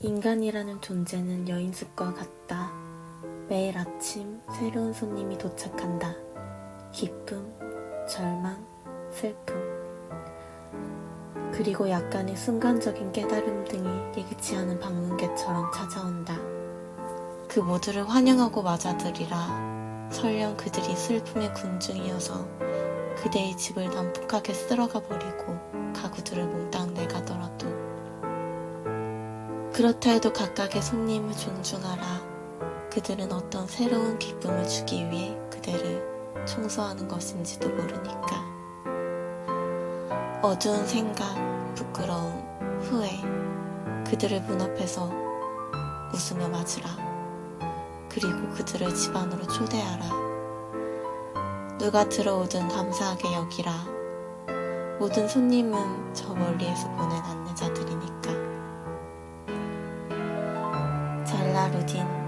인간이라는 존재는 여인숙과 같다. 매일 아침 새로운 손님이 도착한다. 기쁨, 절망, 슬픔. 그리고 약간의 순간적인 깨달음 등이 예기치 않은 방문객처럼 찾아온다. 그 모두를 환영하고 맞아들이라 설령 그들이 슬픔의 군중이어서 그대의 집을 난폭하게 쓸어가 버리고 가구들을 몽 그렇다 해도 각각의 손님을 존중하라. 그들은 어떤 새로운 기쁨을 주기 위해 그대를 청소하는 것인지도 모르니까. 어두운 생각, 부끄러움, 후회, 그들을 문 앞에서 웃으며 맞으라. 그리고 그들을 집 안으로 초대하라. 누가 들어오든 감사하게 여기라. 모든 손님은 저 멀리에서 보낸 안내자들이니까. 잘라 루딘